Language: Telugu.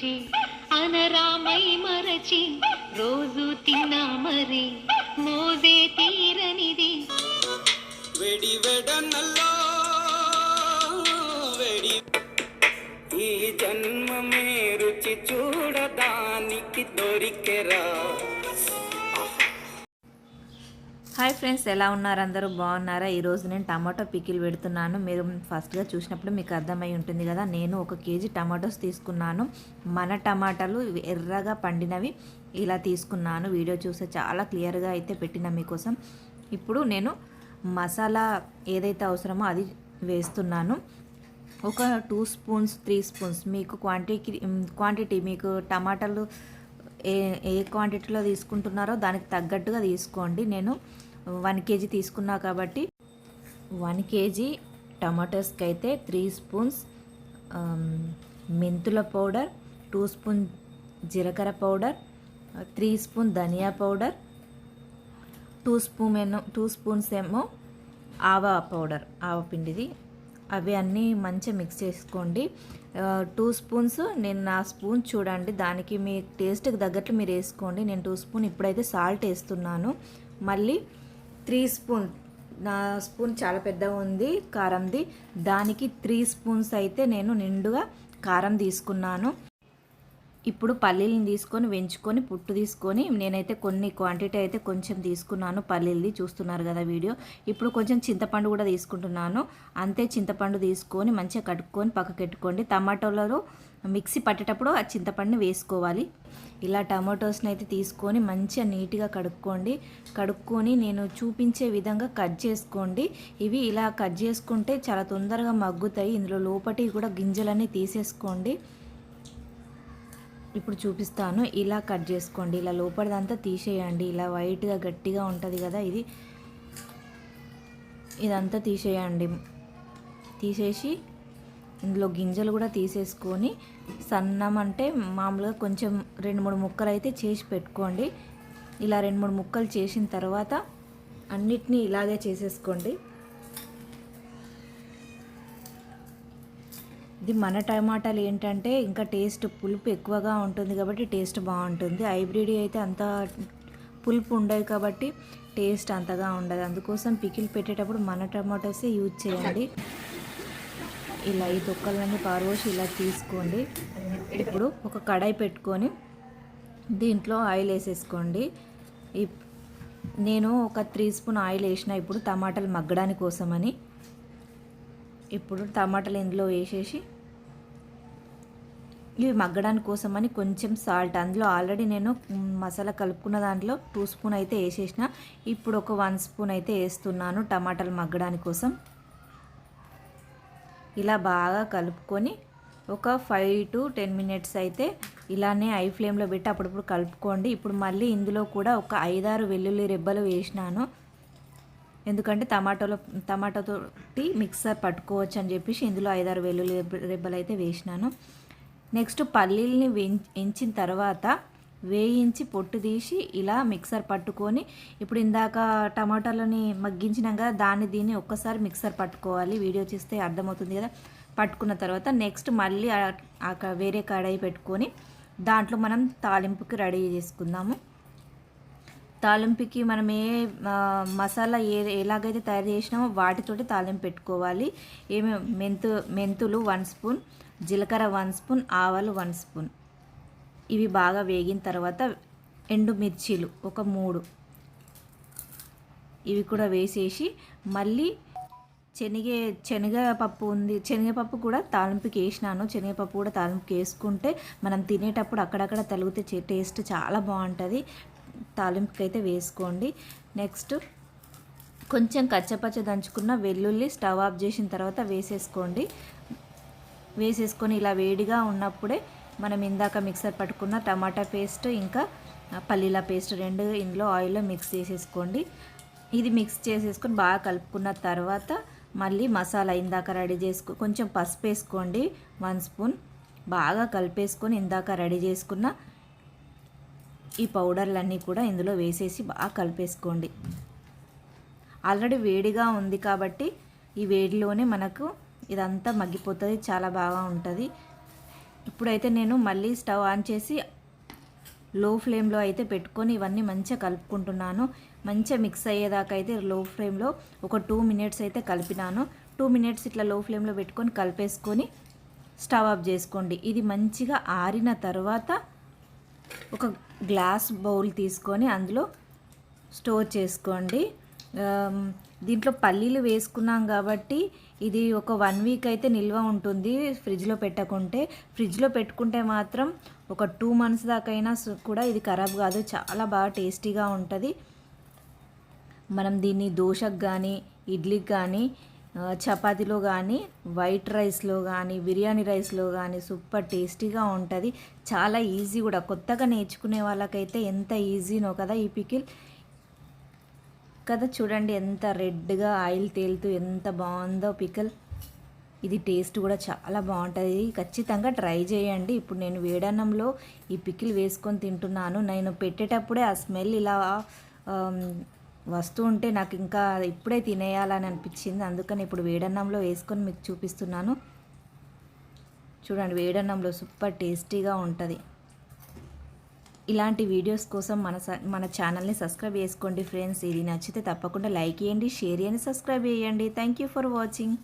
రుచి అనరామై మరచి రోజు తిన్నా మరి మోజే తీరనిది. వెడి వెడనల్లో వెడి ఈ జన్మ రుచి చూడడానికి దొరికెరా. హాయ్ ఫ్రెండ్స్ ఎలా ఉన్నారు? అందరూ బాగున్నారా? ఈరోజు నేను టమాటో పికిల్ పెడుతున్నాను. మీరు ఫస్ట్గా చూసినప్పుడు మీకు అర్థమై ఉంటుంది కదా నేను ఒక కేజీ టమాటోస్ తీసుకున్నాను. మన టమాటాలు ఎర్రగా పండినవి ఇలా తీసుకున్నాను. వీడియో చూస్తే చాలా క్లియర్గా అయితే పెట్టిన మీకోసం. ఇప్పుడు నేను మసాలా ఏదైతే అవసరమో అది వేస్తున్నాను. ఒక టూ స్పూన్స్ త్రీ స్పూన్స్ మీకు క్వాంటిటీ క్వాంటిటీ మీకు టమాటాలు ఏ ఏ క్వాంటిటీలో తీసుకుంటున్నారో దానికి తగ్గట్టుగా తీసుకోండి. నేను వన్ కేజీ తీసుకున్నా కాబట్టి వన్ కేజీ టమాటోస్కి అయితే త్రీ స్పూన్స్ మెంతుల పౌడర్ టూ స్పూన్ జీలకర్ర పౌడర్ త్రీ స్పూన్ ధనియా పౌడర్ టూ స్పూన్ ఏమో టూ స్పూన్స్ ఏమో ఆవా పౌడర్ ఆవ పిండిది. అవి అన్నీ మంచిగా మిక్స్ చేసుకోండి. టూ స్పూన్స్ నేను నా స్పూన్ చూడండి దానికి మీ టేస్ట్కి తగ్గట్లు మీరు వేసుకోండి. నేను టూ స్పూన్ ఇప్పుడైతే సాల్ట్ వేస్తున్నాను. మళ్ళీ త్రీ స్పూన్. నా స్పూన్ చాలా పెద్దగా ఉంది కారంది. దానికి త్రీ స్పూన్స్ అయితే నేను నిండుగా కారం తీసుకున్నాను. ఇప్పుడు పల్లీలను తీసుకొని వెంచుకొని పుట్టు తీసుకొని నేనైతే కొన్ని క్వాంటిటీ అయితే కొంచెం తీసుకున్నాను పల్లీలది చూస్తున్నారు కదా వీడియో. ఇప్పుడు కొంచెం చింతపండు కూడా తీసుకుంటున్నాను. అంతే చింతపండు తీసుకొని మంచిగా కట్టుకొని పక్కకెట్టుకోండి. టమాటోలలో మిక్సీ పట్టేటప్పుడు ఆ చింతపండుని వేసుకోవాలి. ఇలా టమాటోస్ని అయితే తీసుకొని మంచిగా నీట్గా కడుక్కోండి. కడుక్కొని నేను చూపించే విధంగా కట్ చేసుకోండి. ఇవి ఇలా కట్ చేసుకుంటే చాలా తొందరగా మగ్గుతాయి. ఇందులో లోపటి కూడా గింజలన్నీ తీసేసుకోండి. ఇప్పుడు చూపిస్తాను. ఇలా కట్ చేసుకోండి. ఇలా లోపలిదంతా తీసేయండి. ఇలా వైట్గా గట్టిగా ఉంటుంది కదా ఇది. ఇదంతా తీసేయండి. తీసేసి ఇందులో గింజలు కూడా తీసేసుకొని సన్నం అంటే మామూలుగా కొంచెం రెండు మూడు ముక్కలు అయితే చేసి పెట్టుకోండి. ఇలా రెండు మూడు ముక్కలు చేసిన తర్వాత అన్నిటినీ ఇలాగే చేసేసుకోండి. ఇది మన టమాటాలు ఏంటంటే ఇంకా టేస్ట్ పులుపు ఎక్కువగా ఉంటుంది కాబట్టి టేస్ట్ బాగుంటుంది. హైబ్రిడ్ అయితే అంత పులుపు ఉండదు కాబట్టి టేస్ట్ అంతగా ఉండదు. అందుకోసం పికిల్ పెట్టేటప్పుడు మన టమాటోసే యూజ్ చేయండి. ఇలా ఈ తొక్కలన్నీ పారబోసి ఇలా తీసుకోండి. ఇప్పుడు ఒక కడాయి పెట్టుకొని దీంట్లో ఆయిల్ వేసేసుకోండి. నేను ఒక త్రీ స్పూన్ ఆయిల్ వేసిన ఇప్పుడు టమాటాలు మగ్గడానికి కోసమని ఇప్పుడు టమాటాలు ఇందులో వేసేసి ఇవి మగ్గడానికి కోసమని కొంచెం సాల్ట్. అందులో ఆల్రెడీ నేను మసాలా కలుపుకున్న దాంట్లో టూ స్పూన్ అయితే వేసేసిన. ఇప్పుడు ఒక వన్ స్పూన్ అయితే వేస్తున్నాను టమాటాలు మగ్గడానికి కోసం. ఇలా బాగా కలుపుకొని ఒక ఫైవ్ టు టెన్ మినిట్స్ అయితే ఇలానే ఐ ఫ్లేమ్లో పెట్టి అప్పుడప్పుడు కలుపుకోండి. ఇప్పుడు మళ్ళీ ఇందులో కూడా ఒక ఐదారు వెల్లుల్లి రెబ్బలు వేసినాను. ఎందుకంటే టమాటోలో టమాటోతోటి మిక్సర్ పట్టుకోవచ్చు అని చెప్పేసి ఇందులో ఐదారు వెల్లుల్లి రెబ్బలు అయితే వేసినాను. నెక్స్ట్ పల్లీల్ని వెం- ఎంచిన తర్వాత వేయించి పొట్టు తీసి ఇలా మిక్సర్ పట్టుకొని ఇప్పుడు ఇందాక టమాటాలని మగ్గించినాం కదా దాన్ని దీన్ని ఒక్కసారి మిక్సర్ పట్టుకోవాలి. వీడియో చూస్తే అర్థమవుతుంది కదా. పట్టుకున్న తర్వాత నెక్స్ట్ మళ్ళీ వేరే కడాయి పెట్టుకొని దాంట్లో మనం తాలింపుకి రెడీ చేసుకుందాము. తాలింపుకి మనం ఏ మసాలా ఏ ఎలాగైతే తయారు చేసినామో వాటితోటి తాలింపు పెట్టుకోవాలి. ఏమి మెంతు మెంతులు వన్ స్పూన్ జీలకర్ర వన్ స్పూన్ ఆవాలు వన్ స్పూన్. ఇవి బాగా వేగిన తర్వాత ఎండు మిర్చీలు ఒక మూడు. ఇవి కూడా వేసేసి మళ్ళీ శనగ శనగపప్పు ఉంది. శనగపప్పు కూడా తాలింపుకి వేసినాను. శనగపప్పు కూడా తాలింపుకి వేసుకుంటే మనం తినేటప్పుడు అక్కడక్కడ తలిగితే టేస్ట్ చాలా బాగుంటుంది. తాలింపుకైతే అయితే వేసుకోండి. నెక్స్ట్ కొంచెం కచ్చపచ్చ దంచుకున్న వెల్లుల్లి స్టవ్ ఆఫ్ చేసిన తర్వాత వేసేసుకోండి. వేసేసుకొని ఇలా వేడిగా ఉన్నప్పుడే మనం ఇందాక మిక్సర్ పట్టుకున్న టమాటా పేస్ట్ ఇంకా పల్లీల పేస్ట్ రెండు ఇందులో ఆయిల్లో మిక్స్ చేసేసుకోండి. ఇది మిక్స్ చేసేసుకొని బాగా కలుపుకున్న తర్వాత మళ్ళీ మసాలా ఇందాక రెడీ చేసుకో కొంచెం పసుపు వేసుకోండి వన్ స్పూన్. బాగా కలిపేసుకొని ఇందాక రెడీ చేసుకున్న ఈ పౌడర్లన్నీ కూడా ఇందులో వేసేసి బాగా కలిపేసుకోండి. ఆల్రెడీ వేడిగా ఉంది కాబట్టి ఈ వేడిలోనే మనకు ఇదంతా మగ్గిపోతుంది చాలా బాగా ఉంటుంది. ఇప్పుడైతే నేను మళ్ళీ స్టవ్ ఆన్ చేసి లో ఫ్లేమ్లో అయితే పెట్టుకొని ఇవన్నీ మంచిగా కలుపుకుంటున్నాను. మంచిగా మిక్స్ అయ్యేదాకా అయితే లో ఫ్లేమ్లో ఒక టూ మినిట్స్ అయితే కలిపినాను. టూ మినిట్స్ ఇట్లా లో ఫ్లేమ్లో పెట్టుకొని కలిపేసుకొని స్టవ్ ఆఫ్ చేసుకోండి. ఇది మంచిగా ఆరిన తర్వాత ఒక గ్లాస్ బౌల్ తీసుకొని అందులో స్టోర్ చేసుకోండి. దీంట్లో పల్లీలు వేసుకున్నాం కాబట్టి ఇది ఒక వన్ వీక్ అయితే నిల్వ ఉంటుంది ఫ్రిడ్జ్లో పెట్టకుంటే. ఫ్రిడ్జ్లో పెట్టుకుంటే మాత్రం ఒక టూ మంత్స్ దాకైనా కూడా ఇది ఖరాబ్ కాదు. చాలా బాగా టేస్టీగా ఉంటుంది. మనం దీన్ని దోశకు కానీ ఇడ్లీకి కానీ చపాతీలో కానీ వైట్ రైస్లో కానీ బిర్యానీ రైస్లో కానీ సూపర్ టేస్టీగా ఉంటుంది. చాలా ఈజీ కూడా. కొత్తగా నేర్చుకునే వాళ్ళకైతే ఎంత ఈజీనో కదా ఈ పికిల్. కదా చూడండి ఎంత రెడ్గా ఆయిల్ తేలుతూ ఎంత బాగుందో పికిల్. ఇది టేస్ట్ కూడా చాలా బాగుంటుంది. ఖచ్చితంగా ట్రై చేయండి. ఇప్పుడు నేను వేడన్నంలో ఈ పికిల్ వేసుకొని తింటున్నాను. నేను పెట్టేటప్పుడే ఆ స్మెల్ ఇలా వస్తూ ఉంటే నాకు ఇంకా ఇప్పుడే తినేయాలని అనిపించింది. అందుకని ఇప్పుడు వేడన్నంలో వేసుకొని మీకు చూపిస్తున్నాను. చూడండి వేడన్నంలో సూపర్ టేస్టీగా ఉంటుంది. ఇలాంటి వీడియోస్ కోసం మన స- మన ఛానల్ని సబ్స్క్రైబ్ చేసుకోండి ఫ్రెండ్స్. ఇది నచ్చితే తప్పకుండా లైక్ చేయండి షేర్ చేయండి సబ్స్క్రైబ్ చేయండి. Thank you for watching.